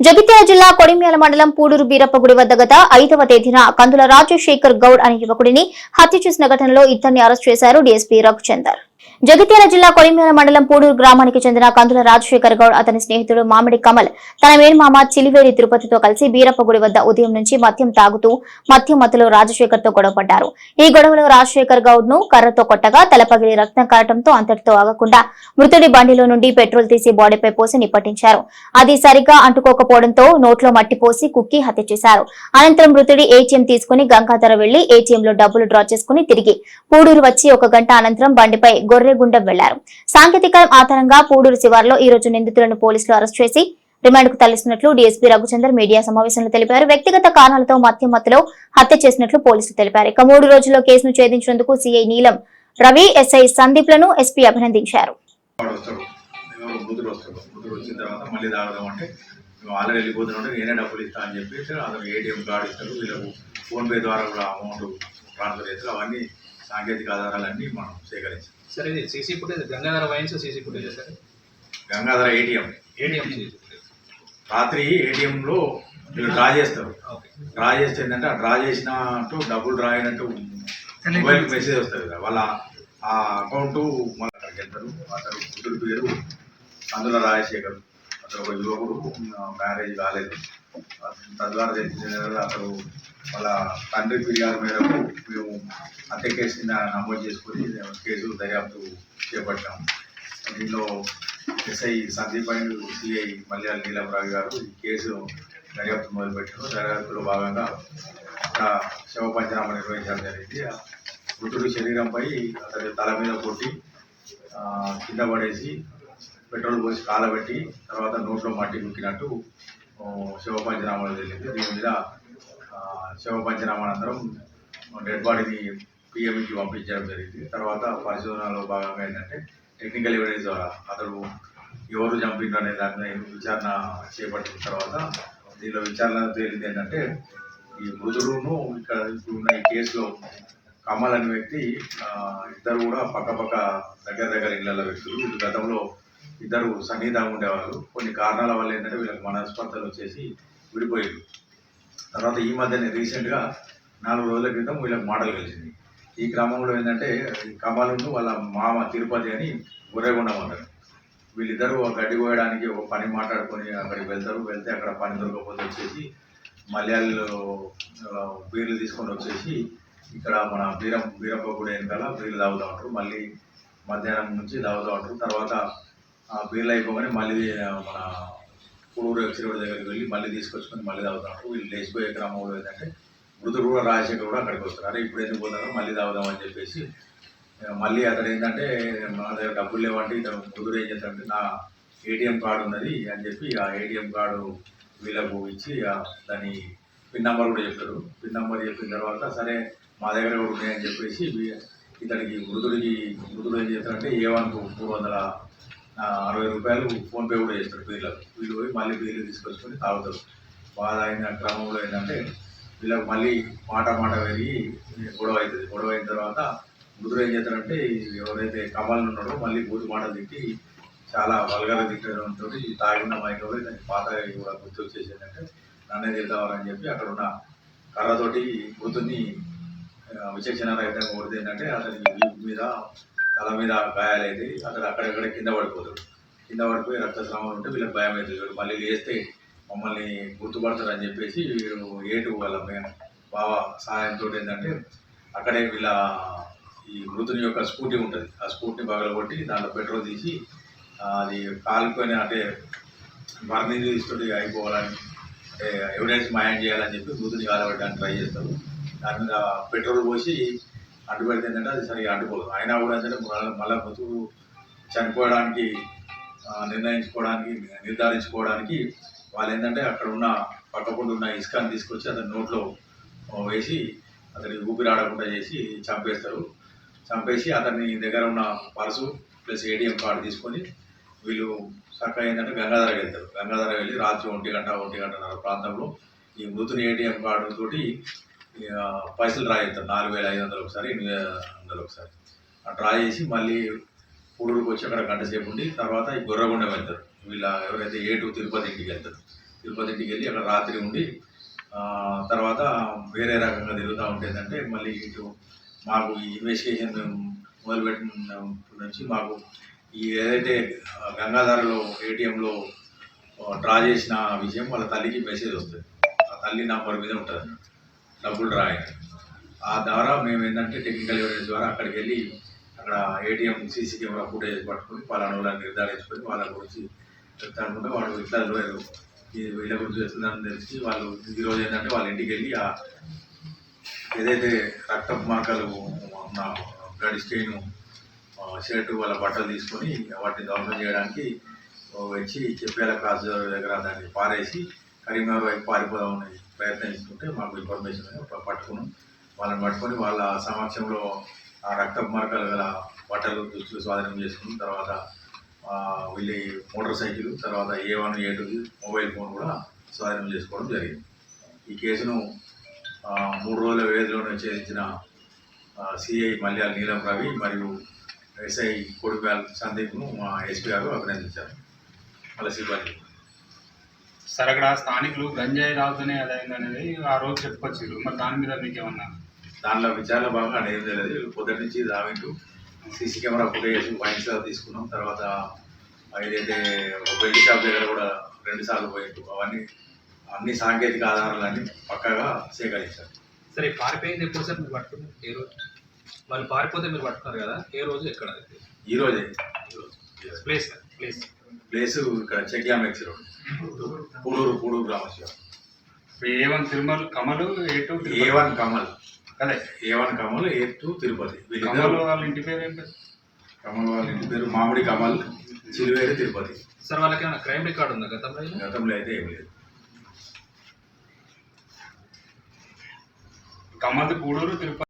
జగిత్యాల జిల్లా కొడిమ్యాల మండలం పూడూరు బీరప్పగుడి వద్ద గత ఐదవ తేదీన కందుల రాజశేఖర్ గౌడ్ అనే యువకుడిని హత్య చేసిన ఘటనలో ఇద్దరిని అరెస్ట్ చేశారు డీఎస్పీ రఘుచందర్. జగిత్యాల జిల్లా కొలిమేర మండలం పూడూరు గ్రామానికి చెందిన కందుల రాజశేఖర్ గౌడ్ అతని స్నేహితుడు మామిడి కమల్ తన మేనమామ చిలివేరి తిరుపతితో కలిసి బీరప్పగుడి వద్ద ఉదయం నుంచి మద్యం తాగుతూ మద్యం మత్తులో రాజశేఖర్తో గొడవపడ్డారు. ఈ గొడవలో రాజశేఖర్ గౌడ్ను కర్రతో కొట్టగా తలపగిలి రక్తం కారటంతో అంతటితో ఆగకుండా మృతుడి బండిలో నుండి పెట్రోల్ తీసి బాడీపై పోసి నిప్పటించారు. అది సరిగ్గా అంటుకోకపోవడంతో నోట్లో మట్టి పోసి కుక్కి హత్య చేశారు. అనంతరం మృతుడి ఏటీఎం తీసుకుని గంగాధర వెళ్ళి ఏటీఎంలో డబ్బులు డ్రా చేసుకుని తిరిగి పూడూరు వచ్చి ఒక గంట అనంతరం బండిపై గొర్రెగుండం వెళ్ళారు. సాంకేతిక ఆధారంగా పూడూరు శివార్లో ఈ రోజు నిందితులను పోలీసులు అరెస్ట్ చేసి రిమాండ్కు తరలిస్తున్నట్లు డీఎస్పీ రఘుచందర్ మీడియా సమావేశంలో తెలిపారు. వ్యక్తిగత కారణాలతో మధ్య మత్తులో హత్య చేసినట్లు పోలీసులు తెలిపారు. ఇక మూడు రోజుల్లో కేసును ఛేదించినందుకు సీఐ నీలం రవి ఎస్ఐ సందీప్లను ఎస్పీ అభినందించారు. ఆల్రెడీ నేనే డబ్బులు ఇస్తా అని చెప్పేసి అతను ఏటీఎం కార్డు వీళ్ళకు ఫోన్పే ద్వారా కూడా అమౌంట్ ట్రాన్స్ఫర్ చేస్తారు. అవన్నీ సాంకేతిక ఆధారాలన్నీ మనం సేకరించాం సరే ఇది CC footage Gangadhara wines CC footage sir? Gangadhara ATM ATM రాత్రి ఏటీఎంలో వీళ్ళు డ్రా చేస్తారు. ఓకే. డ్రా చేస్తే ఏంటంటే ఆ డ్రా చేసినట్టు డబ్బులు డ్రా అయినట్టు మొబైల్ మెసేజ్ వస్తుంది కదా వాళ్ళ ఆ అకౌంట్ మళ్ళీ అక్కడికి వెళ్తారు. అతను బుద్ధుడి పేరు అందుల రాజశేఖర్ అతను ఒక యువకుడు మ్యారేజ్ కాలేదు. తద్వారా తెలిసిన అతను వాళ్ళ తండ్రి ఫిర్యాదు మేరకు మేము హత్య కేసు కింద నమోదు చేసుకొని కేసు దర్యాప్తు చేపట్టాము. దీనిలో SI Sandeep and CI Malyala Neelamarao గారు ఈ కేసు దర్యాప్తు మొదలుపెట్టారు. దర్యాప్తులో భాగంగా అక్కడ శవ పంచనామా నిర్వహించడం జరిగింది. ఆ మృతుడి శరీరంపై అతని తల మీద కొట్టి కింద పడేసి పెట్రోల్ పోసి కాలబెట్టి తర్వాత నోట్లో మట్టి ముక్కినట్టు శివ పంచనామాలు జరిగింది దీని మీద శివ పంచనామానంతరం అనంతరం డెడ్ బాడీని పిఎంకి పంపించడం జరిగింది. తర్వాత పరిశోధనలో భాగంగా ఏంటంటే టెక్నికల్ ఎవిడెన్స్ ద్వారా అతడు ఎవరు చంపిండ్రు అనే దాని మీద విచారణ చేపట్టిన తర్వాత దీనిలో విచారణ తేలింది ఏంటంటే ఈ మృదుడును ఇక్కడ ఇప్పుడు ఉన్న ఈ కేసులో కమల్ అనే వ్యక్తి ఇద్దరు కూడా పక్క పక్క దగ్గర దగ్గర ఇళ్ళ వ్యక్తులు గతంలో ఇద్దరు సన్నిహితంగా ఉండేవాళ్ళు. కొన్ని కారణాల వల్ల ఏంటంటే వీళ్ళకి మనస్పర్ధలు వచ్చేసి విడిపోయారు. తర్వాత ఈ మధ్యనే రీసెంట్గా నాలుగు రోజుల క్రితం వీళ్ళకి మాటలు కలిసింది. ఈ క్రమంలో ఏంటంటే ఈ కమలును వాళ్ళ మామ తిరుపతి అని గుర్రెగుండం అంటారు. వీళ్ళిద్దరూ ఒక గడ్డి కోయడానికి ఒక పని మాట్లాడుకొని అక్కడికి వెళ్తారు. వెళ్తే అక్కడ పని దొరకకపోతే వచ్చేసి మలయాళ బీర్లు తీసుకొని వచ్చేసి ఇక్కడ మన బీరం బీరప్ప గుడి వెనకాల బీర్లు తాగుతూ ఉంటారు. మళ్ళీ మధ్యాహ్నం నుంచి తాగుతూ ఉంటారు. తర్వాత బీర్లు అయిపోగానే మళ్ళీ మన పూడూరు ఎక్సిరోడ్ దగ్గరికి వెళ్ళి మళ్ళీ తీసుకొచ్చుకొని మళ్ళీ తాగుతూ వీళ్ళు లేచిపోయే క్రమంలో ఏంటంటే మృతుడు కూడా రాజశేఖర్ కూడా అక్కడికి వస్తారు. అరే ఇప్పుడు ఎందుకు పోతారో మళ్ళీ తాగుదాం అని చెప్పేసి మళ్ళీ అతడు ఏంటంటే మన దగ్గర డబ్బులు లేవంటే ఇతను మృతుడు ఏం చేస్తాడంటే నా ఏటీఎం కార్డు ఉన్నది అని చెప్పి ఆ ఏటీఎం కార్డు వీళ్ళకు ఇచ్చి దాని పిన్ నెంబర్ కూడా చెప్తారు పిన్ నెంబర్ చెప్పిన తర్వాత సరే మా దగ్గర కూడా ఉన్నాయని చెప్పేసి ఇతనికి మృతుడికి మృతుడు ఏం చేస్తాడంటే ఏ వన్కు మూడు వందల అరవై రూపాయలు ఫోన్పే కూడా చేస్తారు వీళ్ళకు వీళ్ళు పోయి మళ్ళీ వీళ్ళు తీసుకొచ్చుకొని తాగుతారు. బాగా అయిన క్రమంలో ఏంటంటే వీళ్ళకి మళ్ళీ మాట మాట పెరిగి గొడవ అవుతుంది. గొడవ అయిన తర్వాత ముదురు ఏం చేస్తారంటే ఎవరైతే కమల్ని ఉన్నాడో మళ్ళీ బూతు మాట తిట్టి చాలా వల్గర తిట్టడంతో తాగిన మైకంలో దానికి పాత కూడా గుర్తు వచ్చేసి ఏంటంటే నన్నే తిడతావాలని చెప్పి అక్కడ ఉన్న కర్రతోటి మృతుని విచక్షణ రహితంగా కొడితే ఏంటంటే అతని మీద తల మీద గాయాలైతే అతను అక్కడక్కడ కింద పడిపోతాడు కింద పడిపోయి రక్తస్రావం ఉంటే వీళ్ళకి భయం అవుతుంది. మళ్ళీ లేస్తే మమ్మల్ని గుర్తుపడతారని చెప్పేసి వీరు ఏటు వాళ్ళ బావ సహాయంతో ఏంటంటే అక్కడే వీళ్ళ ఈ మృతుని యొక్క స్కూటీ ఉంటుంది. ఆ స్కూటీని పగలగొట్టి దాంట్లో పెట్రోల్ తీసి అది కాలిపోయిన అంటే మరణి తీసుకొని అయిపోవాలని అంటే ఎవిడెన్స్ మాయం చేయాలని చెప్పి మృతుని కాలబెట్టడానికి ట్రై చేస్తారు. దాని మీద పెట్రోల్ పోసి అడ్డుపడితే ఏంటంటే అది సరిగా అడ్డుకోదు అయినా కూడా ఏంటంటే మళ్ళీ బతుకు మృతువు చనిపోవడానికి నిర్ణయించుకోవడానికి నిర్ధారించుకోవడానికి వాళ్ళు ఏంటంటే అక్కడ ఉన్న పక్కకుండా ఉన్న ఇసుకని తీసుకొచ్చి అతని నోట్లో వేసి అతనికి ఊపిరాడకుండా చేసి చంపేస్తారు. చంపేసి అతని దగ్గర ఉన్న పర్సు ప్లస్ ఏటీఎం కార్డు తీసుకొని వీళ్ళు చక్కగా ఏంటంటే గంగాధర వెళ్తారు. గంగాధర వెళ్ళి రాత్రి ఒంటి గంట ఒంటి గంటన్నర ప్రాంతంలో ఈ మృతుని ఏటీఎం కార్డు తోటి పైసలు డ్రా చేస్తారు నాలుగు వేల ఐదు వందలు ఒకసారి ఎనిమిది వేల వందలు ఒకసారి. ఆ డ్రా చేసి మళ్ళీ పూడూరుకు వచ్చి అక్కడ గంట సేపు ఉండి తర్వాత ఈ గొర్రగుండం వెళ్తారు. వీళ్ళ ఎవరైతే ఏటు తిరుపతి ఇంటికి వెళ్తారు. తిరుపతి ఇంటికి వెళ్ళి అక్కడ రాత్రి ఉండి తర్వాత వేరే రకంగా తిరుగుతూ ఉంటుందంటే మళ్ళీ ఇటు మాకు ఈ ఇన్వెస్టిగేషన్ మొదలుపెట్టిన నుంచి మాకు ఈ ఏదైతే గంగాధరలో ఏటీఎంలో డ్రా చేసిన విషయం వాళ్ళ తల్లికి మెసేజ్ వస్తుంది. ఆ తల్లి నంబర్ మీద ఉంటుంది. డబ్బులు డ్రా ఆ ద్వారా మేము ఏంటంటే టెక్నికల్ ఎవిడెన్స్ ద్వారా అక్కడికి వెళ్ళి అక్కడ ఏటీఎం సీసీ కెమెరా ఫుటేజ్ పట్టుకుని పలానా వాళ్ళని నిర్ధారించుకొని వాళ్ళ గురించి చెప్తానుకుంటే వాళ్ళు ఇట్లా లేదు వీళ్ళ గురించి చెప్తుందని తెలిసి వాళ్ళు ఈరోజు ఏంటంటే వాళ్ళ ఇంటికి వెళ్ళి ఆ ఏదైతే రక్తపు మార్కలు ఉన్న బ్లడ్ స్టెయిన్ షర్టు వాళ్ళ బట్టలు తీసుకొని వాటిని ధ్వంసం చేయడానికి వచ్చి చెప్పేలా క్రాస్ దగ్గర దాన్ని పారేసి కరీంనగర్ వైపు పారిపోదామని ప్రయత్నిస్తుంటే మాకు ఇన్ఫర్మేషన్ పట్టుకున్నాం. వాళ్ళని పట్టుకొని వాళ్ళ సమక్షంలో ఆ రక్త మార్కాలు గల బట్టలు దుస్తులు స్వాధీనం చేసుకుని తర్వాత వెళ్ళి మోటార్ సైకిల్ తర్వాత A one A two mobile phone కూడా స్వాధీనం చేసుకోవడం జరిగింది. ఈ కేసును మూడు రోజుల వ్యవధిలోనే ఛేదించిన సిఐ మల్యాల నీలం రవి మరియు ఎస్ఐ కొడుకాల సందీప్ను మా ఎస్పీ గారు అభినందించారు. వాళ్ళ సిబ్బంది. సార్ అక్కడ స్థానికులు గంజాయి తాగుతూనే అదైంది అనేది ఆ రోజు చెప్పుకొచ్చారు మరి దాని మీద మీకు ఏమన్నా దానిలో విచారణ భాగంగా అనేది తెలియదు పొద్దున్న నుంచి దావింటూ సీసీ కెమెరా ఫుటేజ్ వైన్స్ తీసుకున్నాం. తర్వాత ఏదైతే ఒక బెల్ట్ షాప్ దగ్గర కూడా రెండు సార్లు పోయింటూ అవన్నీ అన్ని సాంకేతిక ఆధారాలన్నీ పక్కాగా సేకరించారు. సరే పారిపోయింది ఎప్పుడు సార్? మీరు పట్టుకున్నారు? ఏ రోజు? వాళ్ళు పారిపోతే మీరు పట్టుకున్నారు కదా? ఏ రోజు? ఎక్కడ? ఈ రోజే. ప్లేస్ ప్లేస్ ప్లేస్ ఇక్కడ చెక్యామెక్స్ రోడ్ పూడూరు పూడూరు ఇప్పుడు A one Tirumala Kamal A two A one Kamal. అదే A one Kamal A two Tirupati. Kamal వాళ్ళ ఇంటి పేరు ఏంటి? కమల్ వాళ్ళ ఇంటి పేరు మామిడి కమల్ చిలువేరు తిరుపతి. సార్ వాళ్ళకి ఏమైనా క్రైమ్ రికార్డ్ ఉందా గతంలో? గతంలో అయితే ఏం లేదు. కమల్ది పూడూరు తిరుపతి.